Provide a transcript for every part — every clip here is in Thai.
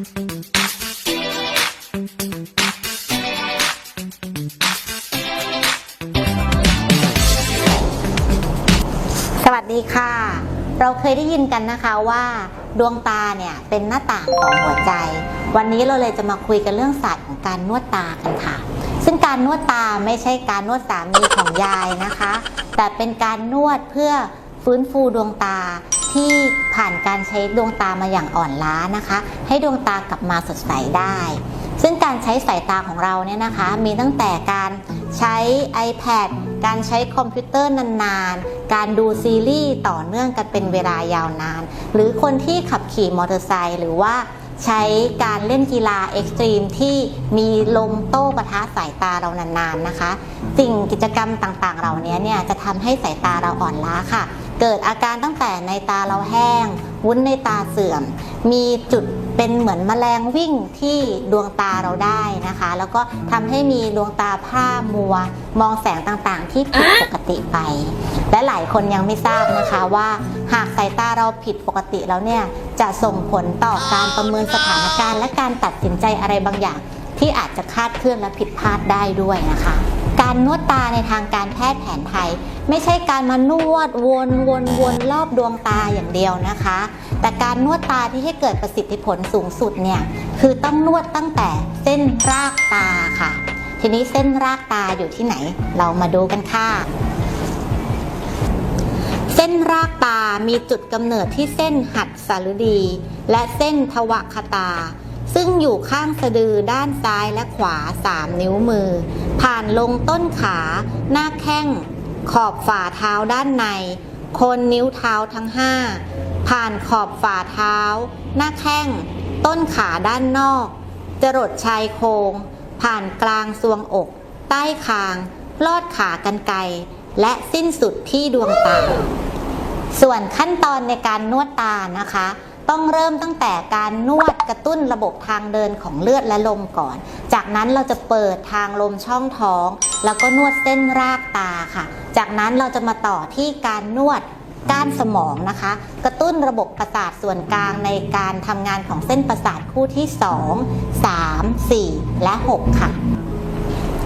สวัสดีค่ะ เราเคยได้ยินกันนะคะว่าดวงตาเนี่ยเป็นหน้าต่างของหัวใจ วันนี้เราเลยจะมาคุยกันเรื่องศาสตร์ของการนวดตากันค่ะ ซึ่งการนวดตาไม่ใช่การนวดสามีของยายนะคะ แต่เป็นการนวดเพื่อ ฟื้นฟูดวงตาที่ผ่านการใช้ดวงตามาอย่างอ่อนล้านะคะ ให้ดวงตากลับมาสดใสได้ ซึ่งการใช้สายตาของเราเนี่ยนะคะ มีตั้งแต่การใช้ iPad การใช้คอมพิวเตอร์นานๆ การดูซีรีส์ต่อเนื่องกันเป็นเวลายาวนาน หรือคนที่ขับขี่มอเตอร์ไซค์หรือว่าใช้การเล่นกีฬาเอ็กซ์ตรีมที่มีลมโต้ปะทะสายตาเรานานๆนะคะ สิ่งกิจกรรมต่างๆ เหล่านี้เนี่ยจะทำให้สายตาเราอ่อนล้าค่ะ เกิดอาการตั้งแต่ในตาเราแห้ง วุ้นในตาเสื่อม มีจุดเป็นเหมือนแมลงวิ่งที่ดวงตาเราได้นะคะ แล้วก็ทำให้มีดวงตาพร่ามัว มองแสงต่างๆ ที่ผิดปกติไป และหลายคนยังไม่ทราบนะคะว่า หากสายตาเราผิดปกติแล้วเนี่ย จะส่งผลต่อการประเมินสถานการณ์ และการตัดสินใจอะไรบางอย่าง ที่อาจจะคาดเคลื่อนและผิดพลาดได้ด้วยนะคะ การนวดตาในทางการแพทย์แผนไทย ไม่ใช่การมานวดวนวนวนรอบดวงตาอย่างเดียวนะคะ แต่การนวดตาที่ให้เกิดประสิทธิผลสูงสุดเนี่ยคือต้องนวดตั้งแต่เส้นรากตาค่ะ ทีนี้เส้นรากตาอยู่ที่ไหน เรามาดูกันค่ะเส้นรากตามีจุดกำเนิดที่เส้นหัดสารุดี และเส้นทวคตา ซึ่งอยู่ข้างสะดือด้านซ้ายและขวา 3 นิ้วมือ ผ่านลงต้นขา หน้าแข้ง ขอบฝ่าเท้าด้านในโคนนิ้วเท้าทั้ง5ผ่านขอบฝ่าเท้า หน้าแข้ง ต้นขาด้านนอก จรดชายโครงผ่านกลางซวงอก ใต้คาง ลอดขากันไกรและสิ้นสุดที่ดวงตา ส่วนขั้นตอนในการนวดตานะคะ ต้องเริ่มตั้งแต่การนวดกระตุ้นระบบทางเดินของเลือดและลมก่อน จากนั้นเราจะเปิดทางลมช่องท้อง แล้วก็นวดเส้นรากตาค่ะ จากนั้นเราจะมาต่อที่การนวดก้านสมองนะคะ กระตุ้นระบบประสาทส่วนกลางในการทำงานของเส้นประสาทคู่ที่ 2 3 4 และ 6 ค่ะ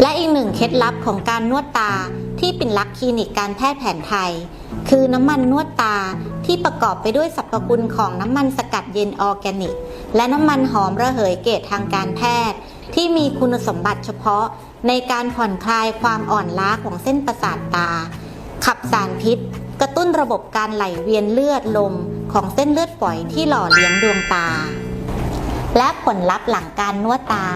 และอีกหนึ่งเคล็ดลับของการนวดตาที่ปิ่นลักคลินิกการแพทย์แผนไทย คือน้ำมันนวดตาที่ประกอบไปด้วยสรรพคุณของน้ำมันสกัดเย็นออร์แกนิก และน้ำมันหอมระเหยเกตทางการแพทย์ ที่มีคุณสมบัติเฉพาะในการผ่อนคลายความอ่อนล้าของเส้นประสาทตา ขับสารพิษ กระตุ้นระบบการไหลเวียนเลือดลมของเส้นเลือดฝอยที่หล่อเลี้ยงดวงตา และผลลัพธ์หลังการนวดตา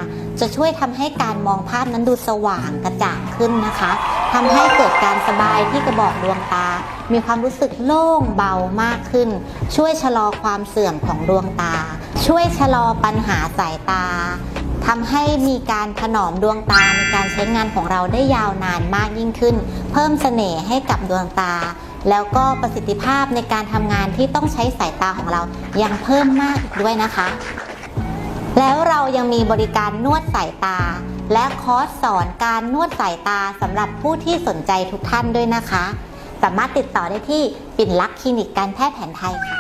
จะช่วยทำให้การมองภาพนั้นดูสว่างกระจ่างขึ้นนะคะทำให้เกิดการสบายที่กระบอกดวงตา มีความรู้สึกโล่งเบามากขึ้น ช่วยชะลอความเสื่อมของดวงตา ช่วยชะลอปัญหาสายตาทำให้มีการถนอมดวงตาในการใช้งานของเราได้ยาวนานมากยิ่งขึ้น เพิ่มเสน่ห์ให้กับดวงตา แล้วก็ประสิทธิภาพในการทำงานที่ต้องใช้สายตาของเรายังเพิ่มมากอีกด้วยนะคะ แล้วเรายังมีบริการนวดสายตา และคอร์สสอนการนวดสายตาสำหรับผู้ที่สนใจทุกท่านด้วยนะคะ สามารถติดต่อได้ที่ปิ่นลักษณ์คลินิกการแพทย์แผนไทยค่ะ